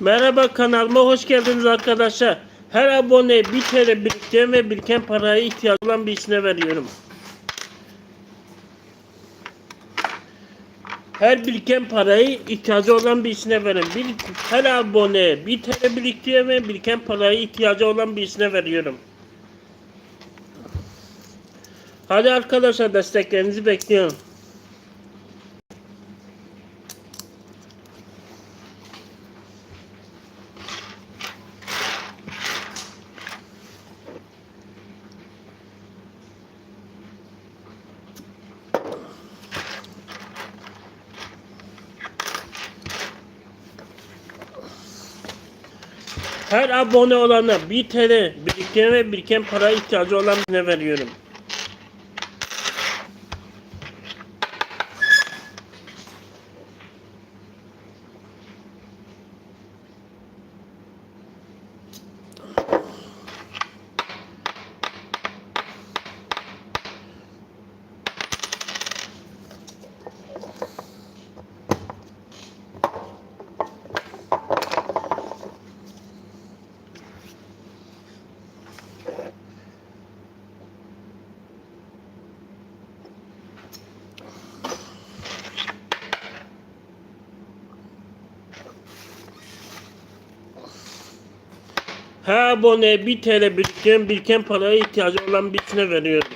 Merhaba kanalıma hoş geldiniz arkadaşlar. Her abone 1 TL biriktiriyorum ve biriken paraya ihtiyacı olan birisine veriyorum. Her biriken parayı ihtiyacı olan birisine verin. Bir, her abone 1 TL biriktiriyorum ve biriken parayı ihtiyacı olan birisine veriyorum. Hadi arkadaşlar desteklerinizi bekliyorum. Her abone olana 1 TL biriken ve biriken para ihtiyacı olan birine veriyorum. Her abone 1 TL biriken biriken paraya ihtiyacı olan birisine veriyorum.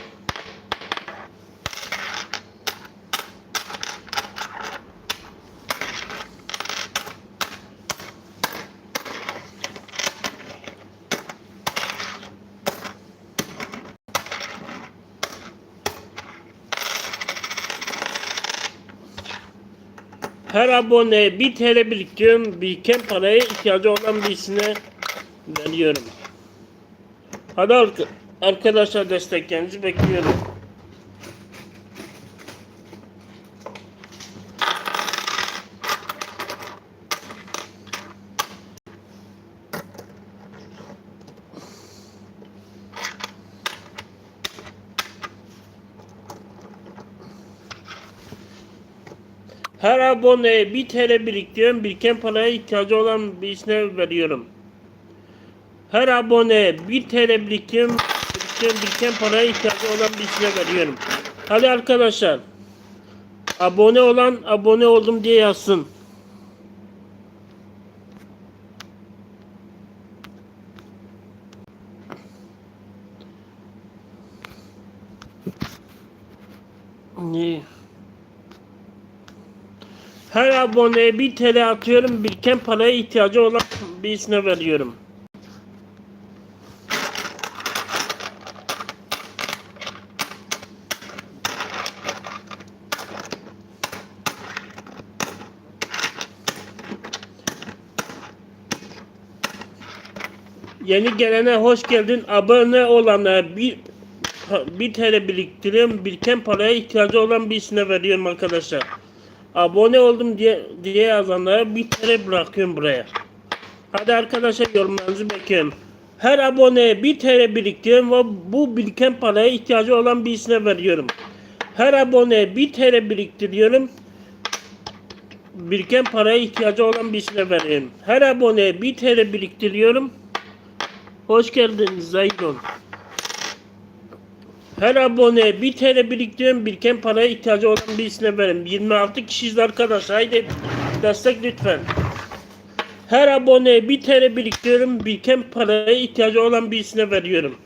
Her abone 1 TL biriktiriyorum. Biriken paraya ihtiyacı olan birisine veriyorum. Hadi ark- arkadaşlar desteklerinizi bekliyorum. Her abone 1 TL biriktiriyorum. Biriken paraya ihtiyacı olan birisine veriyorum. Her abone 1 TL biriktiriyorum. Biriktiriyorum. Biriken paraya ihtiyacı olan birisine veriyorum. Hadi arkadaşlar. Abone olan abone oldum diye yazsın. Her aboneye 1 TL atıyorum. Biriken paraya ihtiyacı olan birisine veriyorum. Yeni gelene hoş geldin. Abone olana bir bir TL biriktiriyorum. Biriken paraya ihtiyacı olan birisine veriyorum arkadaşlar. Abone oldum diye diye yazanlara bir TL bırakıyorum buraya. Hadi arkadaşlar yorumlarınızı bekliyorum. Her aboneye bir TL biriktiriyorum ve bu biriken paraya ihtiyacı olan birisine veriyorum. Her aboneye bir TL biriktiriyorum. Biriken paraya ihtiyacı olan birisine veriyorum. Her aboneye bir TL biriktiriyorum. Hoş geldiniz Zaydon. Her abone 1 TL biriktiriyorum. Biriken paraya ihtiyacı olan birisine verin. 26 kişiyiz arkadaşlar. Haydi destek lütfen. Her abone 1 TL biriktiriyorum. Biriken paraya ihtiyacı olan birisine veriyorum.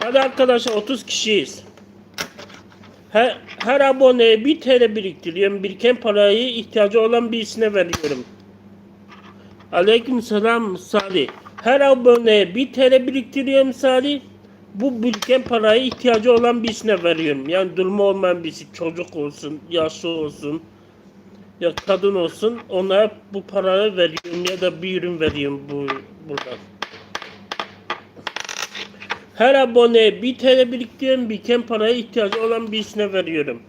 Hadi arkadaşlar 30 kişiyiz. Her, her abone 1 TL biriktiriyorum. Biriken parayı ihtiyacı olan birisine veriyorum. Aleyküm selam Salih. Her abone 1 TL biriktiriyorum Salih. Bu biriken parayı ihtiyacı olan birisine veriyorum. Yani durumu olmayan birisi çocuk olsun, yaşlı olsun ya kadın olsun ona bu parayı veriyorum ya da bir ürün veriyorum bu buradan. Her abone 1 TL biriktiriyorum. Biriken paraya ihtiyacı olan birisine veriyorum.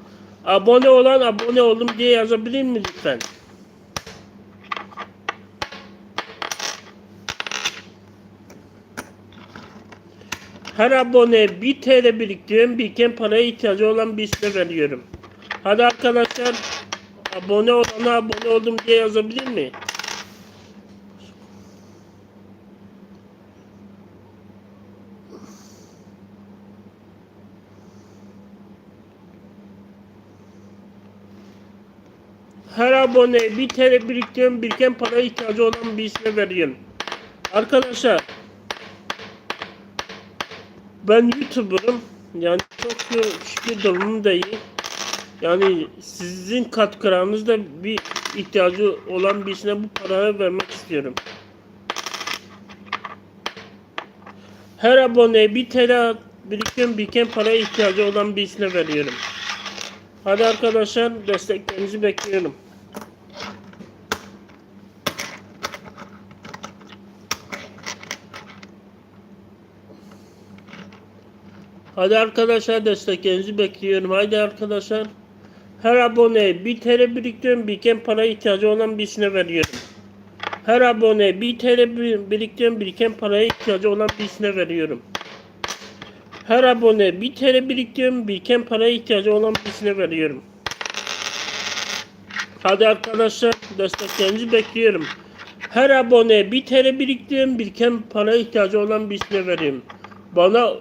Abone olan abone oldum diye yazabilir mi lütfen? Her abone 1 TL biriktiriyorum. Biriken paraya ihtiyacı olan birisine veriyorum. Hadi arkadaşlar abone olana abone oldum diye yazabilir mi? Her abone 1 TL biriktiriyorum. Biriken paraya ihtiyacı olan birisine veriyorum. Arkadaşlar ben YouTuber'ım. Yani çok şükür durumum iyi. Yani sizin katkılarınızda bir ihtiyacı olan birisine bu parayı vermek istiyorum. Her abone bir TL birikim biriken paraya ihtiyacı olan birisine veriyorum. Hadi arkadaşlar desteklerinizi bekliyorum. Hadi arkadaşlar desteklerinizi bekliyorum. Hadi arkadaşlar. Her abone bir TL biriktiriyorum. Biriken para ihtiyacı olan birisine veriyorum. Her abone bir TL bir- biriktiriyorum. Biriken paraya ihtiyacı olan birisine veriyorum. Her abone bir TL biriktiriyorum. Biriken paraya ihtiyacı olan birisine veriyorum. Hadi arkadaşlar desteklerinizi bekliyorum. Her abone bir TL biriktiriyorum. Biriken paraya ihtiyacı olan birisine veriyorum. Bana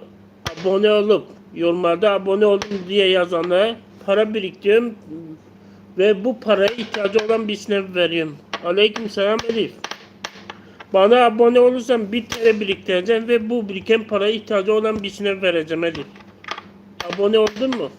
abone olup yorumlarda abone oldum diye yazanlara para biriktiriyorum ve bu paraya ihtiyacı olan birisine veriyorum. Aleyküm selam Elif. Bana abone olursan bir TL biriktireceğim ve bu biriken paraya ihtiyacı olan birisine vereceğim Elif. Abone oldun mu?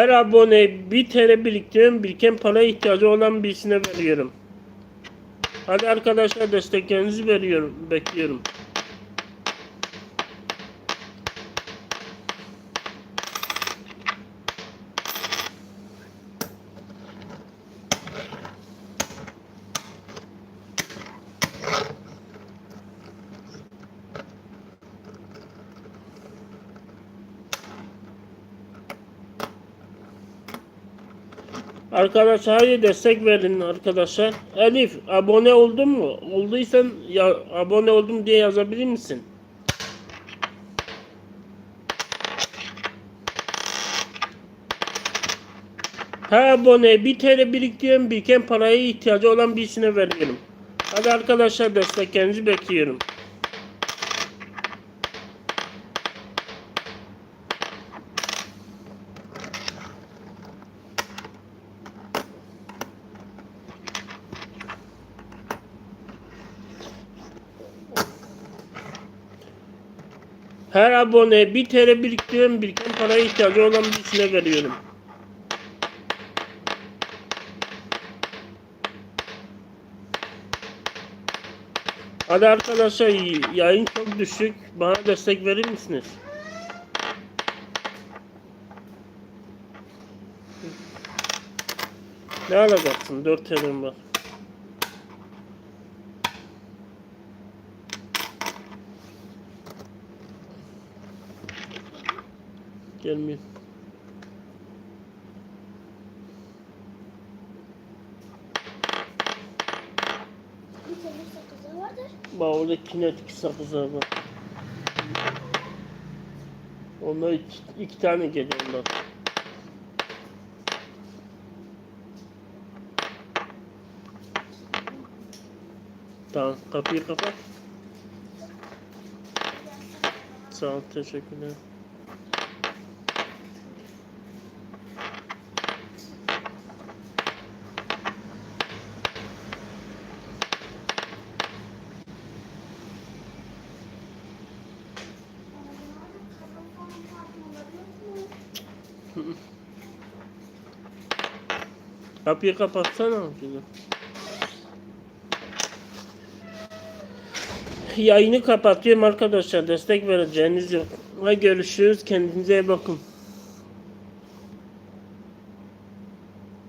Her abone bir TL biriktiriyorum. Biriken paraya ihtiyacı olan birisine veriyorum. Hadi arkadaşlar desteklerinizi veriyorum. Bekliyorum. Arkadaşlar hadi destek verin arkadaşlar. Elif abone oldun mu? Olduysan ya abone oldum diye yazabilir misin? Her abone bir TL biriktiriyorum. Biriken paraya ihtiyacı olan birisine veriyorum. Hadi arkadaşlar desteklerinizi bekliyorum. Her abone bir TL biriktiriyorum. Biriken paraya ihtiyacı olan birisine veriyorum. Hadi arkadaşlar yayın çok düşük. Bana destek verir misiniz? Ne alacaksın? 4 TL'm var. Gelmiyor. Bak orada kinetik sakızlar var. Onlar iki, iki tane geliyor ondan. Tamam kapıyı kapat. Sağ ol teşekkürler. Kapıyı kapatsana. Yayını kapatıyorum arkadaşlar. Destek vereceğiniz yok. Ve görüşürüz. Kendinize iyi bakın.